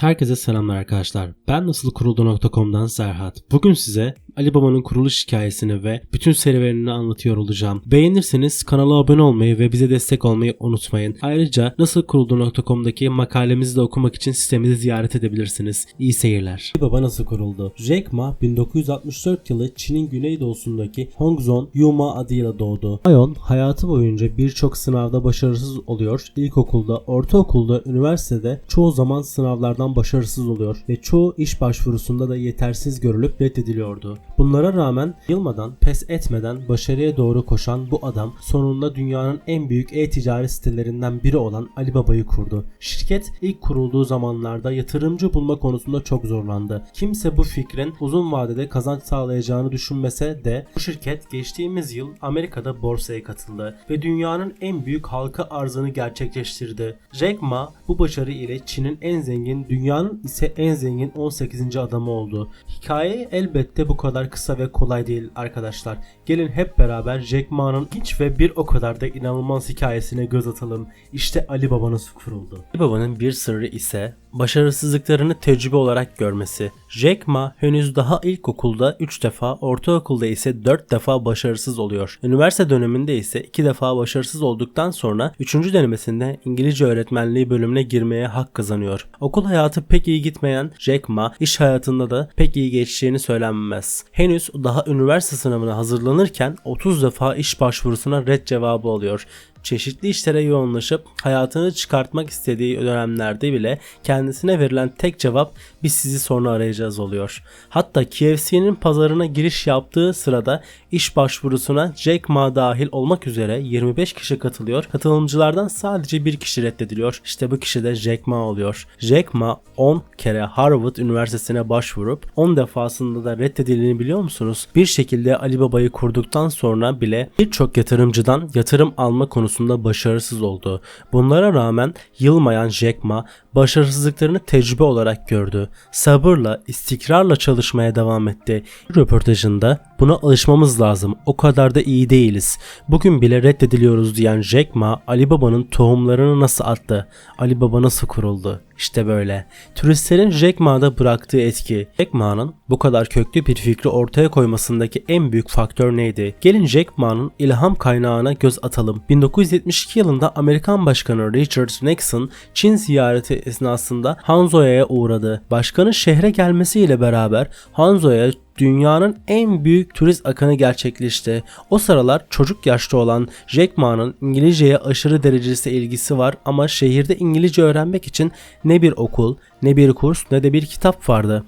Herkese selamlar arkadaşlar. Ben nasıl kuruldu.com'dan Serhat. Bugün size Ali Baba'nın kuruluş hikayesini ve bütün serüvenini anlatıyor olacağım. Beğenirseniz kanala abone olmayı ve bize destek olmayı unutmayın. Ayrıca nasıl kuruldu.com'daki makalemizi de okumak için sitemizi ziyaret edebilirsiniz. İyi seyirler. Ali nasıl kuruldu? Jack Ma 1964 yılı Çin'in güneydoğusundaki Hongzhou Yuma adıyla doğdu. Ayon hayatı boyunca birçok sınavda başarısız oluyor. İlkokulda, ortaokulda, üniversitede çoğu zaman sınavlardan başarısız oluyor ve çoğu iş başvurusunda da yetersiz görülüp reddediliyordu. Bunlara rağmen yılmadan, pes etmeden başarıya doğru koşan bu adam sonunda dünyanın en büyük e-ticaret sitelerinden biri olan Alibaba'yı kurdu. Şirket ilk kurulduğu zamanlarda yatırımcı bulma konusunda çok zorlandı. Kimse bu fikrin uzun vadede kazanç sağlayacağını düşünmese de bu şirket geçtiğimiz yıl Amerika'da borsaya katıldı ve dünyanın en büyük halka arzını gerçekleştirdi. Jack Ma bu başarı ile Çin'in en zengin, dünyanın ise en zengin 18. adamı oldu. Hikaye elbette bu kadar kısa ve kolay değil arkadaşlar. Gelin hep beraber Jack Ma'nın hiç ve bir o kadar da inanılmaz hikayesine göz atalım. İşte Ali Baba nasıl kuruldu. Ali Baba'nın bir sırrı ise başarısızlıklarını tecrübe olarak görmesi. Jack Ma henüz daha ilkokulda 3 defa, ortaokulda ise 4 defa başarısız oluyor. Üniversite döneminde ise 2 defa başarısız olduktan sonra 3. denemesinde İngilizce öğretmenliği bölümüne girmeye hak kazanıyor. Okul hayatı pek iyi gitmeyen Jack Ma iş hayatında da pek iyi geçeceğini söylenmez. Henüz daha üniversite sınavına hazırlanırken 30 defa iş başvurusuna red cevabı alıyor çeşitli işlere yoğunlaşıp hayatını çıkartmak istediği dönemlerde bile kendisine verilen tek cevap biz sizi sonra arayacağız oluyor. Hatta KFC'nin pazarına giriş yaptığı sırada iş başvurusuna Jack Ma dahil olmak üzere 25 kişi katılıyor. Katılımcılardan sadece bir kişi reddediliyor. İşte bu kişi de Jack Ma oluyor. Jack Ma 10 kere Harvard Üniversitesi'ne başvurup 10 defasında da reddedildiğini biliyor musunuz? Bir şekilde Alibaba'yı kurduktan sonra bile birçok yatırımcıdan yatırım alma konusunda başarısız oldu. Bunlara rağmen yılmayan Jack Ma başarısızlıklarını tecrübe olarak gördü. Sabırla, istikrarla çalışmaya devam etti. Röportajında buna alışmamız lazım. O kadar da iyi değiliz. Bugün bile reddediliyoruz diyen Jack Ma, Ali Baba'nın tohumlarını nasıl attı? Ali Baba nasıl kuruldu? İşte böyle. Turistlerin Jack Ma'da bıraktığı etki. Jack Ma'nın bu kadar köklü bir fikri ortaya koymasındaki en büyük faktör neydi? Gelin Jack Ma'nın ilham kaynağına göz atalım. 1972 yılında Amerikan Başkanı Richard Nixon Çin ziyareti esnasında Hanzo'ya uğradı. Başkanın şehre gelmesiyle beraber Hanzo'ya dünyanın en büyük turist akını gerçekleşti. O sıralar çocuk yaşta olan Jack Ma'nın İngilizceye aşırı derecesi ilgisi var ama şehirde İngilizce öğrenmek için ne bir okul, ne bir kurs, ne de bir kitap vardı.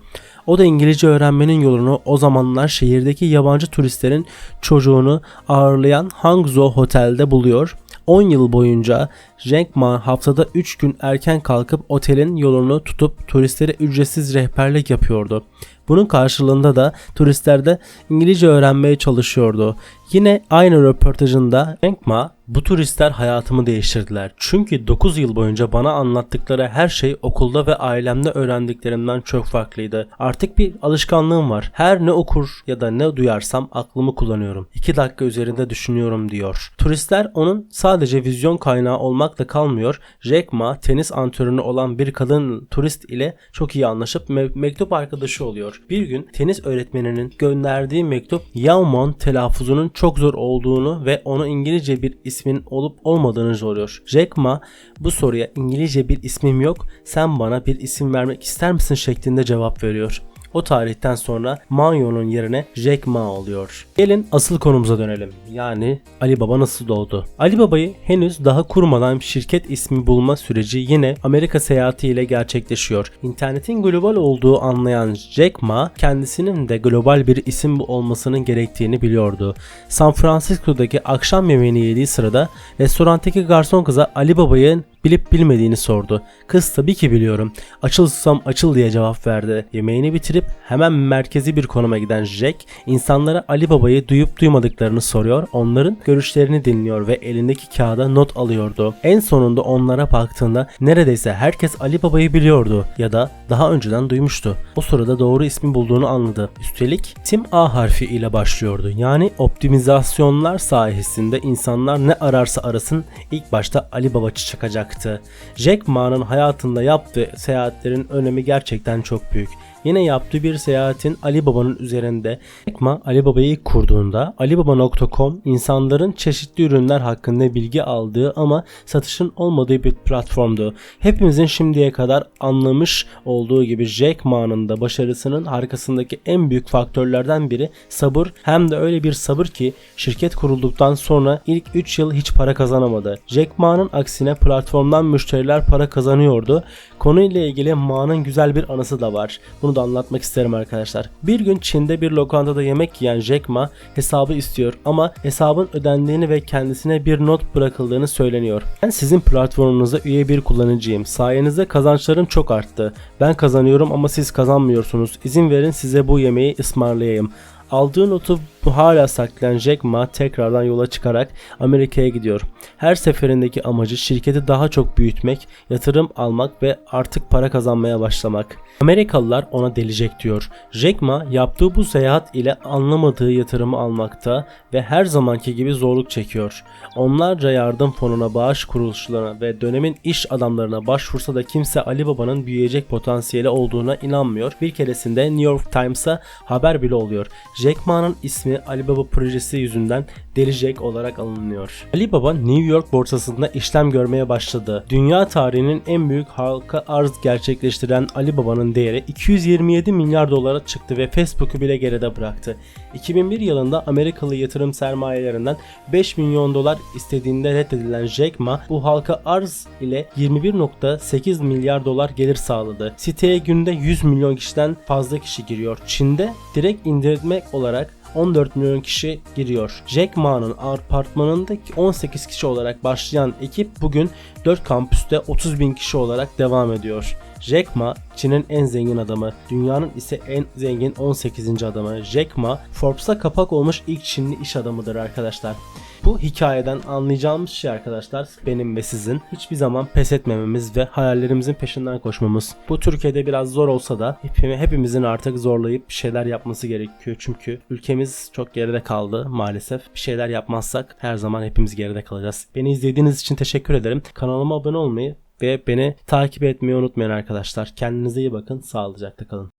O da İngilizce öğrenmenin yolunu o zamanlar şehirdeki yabancı turistlerin çocuğunu ağırlayan Hangzhou Hotel'de buluyor. 10 yıl boyunca Jack Ma haftada 3 gün erken kalkıp otelin yolunu tutup turistlere ücretsiz rehberlik yapıyordu. Bunun karşılığında da turistler de İngilizce öğrenmeye çalışıyordu. Yine aynı röportajında Frank Ma bu turistler hayatımı değiştirdiler. Çünkü 9 yıl boyunca bana anlattıkları her şey okulda ve ailemde öğrendiklerimden çok farklıydı. Artık bir alışkanlığım var. Her ne okur ya da ne duyarsam aklımı kullanıyorum. 2 dakika üzerinde düşünüyorum diyor. Turistler onun sadece vizyon kaynağı olmakla kalmıyor. Jack Ma tenis antrenörü olan bir kadın turist ile çok iyi anlaşıp me- mektup arkadaşı oluyor. Bir gün tenis öğretmeninin gönderdiği mektup Yaomon telaffuzunun çok zor olduğunu ve onu İngilizce bir ismin olup olmadığını soruyor. Jack Ma bu soruya İngilizce bir ismim yok sen bana bir isim vermek ister misin şeklinde cevap veriyor. O tarihten sonra Manyo'nun yerine Jack Ma oluyor. Gelin asıl konumuza dönelim. Yani Ali Baba nasıl doğdu? Ali Baba'yı henüz daha kurmadan şirket ismi bulma süreci yine Amerika seyahatiyle gerçekleşiyor. İnternetin global olduğu anlayan Jack Ma kendisinin de global bir isim olmasının gerektiğini biliyordu. San Francisco'daki akşam yemeğini yediği sırada restorandaki garson kıza Ali Baba'yı bilip bilmediğini sordu. Kız tabii ki biliyorum. Açıl susam açıl diye cevap verdi. Yemeğini bitirip hemen merkezi bir konuma giden Jack insanlara Ali Baba'yı duyup duymadıklarını soruyor. Onların görüşlerini dinliyor ve elindeki kağıda not alıyordu. En sonunda onlara baktığında neredeyse herkes Ali Baba'yı biliyordu ya da daha önceden duymuştu. O sırada doğru ismi bulduğunu anladı. Üstelik Tim A harfi ile başlıyordu. Yani optimizasyonlar sayesinde insanlar ne ararsa arasın ilk başta Ali Baba çıkacak bıraktı. Jack Ma'nın hayatında yaptığı seyahatlerin önemi gerçekten çok büyük. Yine yaptığı bir seyahatin Ali Baba'nın üzerinde. Jack Ma Ali Baba'yı kurduğunda alibaba.com insanların çeşitli ürünler hakkında bilgi aldığı ama satışın olmadığı bir platformdu. Hepimizin şimdiye kadar anlamış olduğu gibi Jack Ma'nın da başarısının arkasındaki en büyük faktörlerden biri sabır hem de öyle bir sabır ki şirket kurulduktan sonra ilk 3 yıl hiç para kazanamadı. Jack Ma'nın aksine platformdan müşteriler para kazanıyordu. Konuyla ilgili Ma'nın güzel bir anısı da var. Bunu da anlatmak isterim arkadaşlar. Bir gün Çin'de bir lokantada yemek yiyen Jack Ma hesabı istiyor ama hesabın ödendiğini ve kendisine bir not bırakıldığını söyleniyor. Ben sizin platformunuza üye bir kullanıcıyım. Sayenizde kazançlarım çok arttı. Ben kazanıyorum ama siz kazanmıyorsunuz. İzin verin size bu yemeği ısmarlayayım. Aldığı notu bu hala saklayan Jack Ma tekrardan yola çıkarak Amerika'ya gidiyor. Her seferindeki amacı şirketi daha çok büyütmek, yatırım almak ve artık para kazanmaya başlamak. Amerikalılar ona delecek diyor. Jack Ma yaptığı bu seyahat ile anlamadığı yatırımı almakta ve her zamanki gibi zorluk çekiyor. Onlarca yardım fonuna, bağış kuruluşlarına ve dönemin iş adamlarına başvursa da kimse Ali Baba'nın büyüyecek potansiyeli olduğuna inanmıyor. Bir keresinde New York Times'a haber bile oluyor. Jack Ma'nın ismi Ali Baba projesi yüzünden Deli Jack olarak alınıyor. Ali Baba New York borsasında işlem görmeye başladı. Dünya tarihinin en büyük halka arz gerçekleştiren Ali Baba'nın değeri 227 milyar dolara çıktı ve Facebook'u bile geride bıraktı. 2001 yılında Amerikalı yatırım sermayelerinden 5 milyon dolar istediğinde reddedilen Jack Ma bu halka arz ile 21.8 milyar dolar gelir sağladı. Siteye günde 100 milyon kişiden fazla kişi giriyor. Çin'de direkt indirmek olarak 14 milyon kişi giriyor. Jack Ma'nın apartmanındaki 18 kişi olarak başlayan ekip bugün 4 kampüste 30 bin kişi olarak devam ediyor. Jack Ma Çin'in en zengin adamı, dünyanın ise en zengin 18. adamı. Jack Ma Forbes'a kapak olmuş ilk Çinli iş adamıdır arkadaşlar. Bu hikayeden anlayacağımız şey arkadaşlar benim ve sizin hiçbir zaman pes etmememiz ve hayallerimizin peşinden koşmamız. Bu Türkiye'de biraz zor olsa da hepimizin artık zorlayıp bir şeyler yapması gerekiyor. Çünkü ülkemiz çok geride kaldı maalesef. Bir şeyler yapmazsak her zaman hepimiz geride kalacağız. Beni izlediğiniz için teşekkür ederim. Kanalıma abone olmayı ve beni takip etmeyi unutmayın arkadaşlar. Kendinize iyi bakın. Sağlıcakla kalın.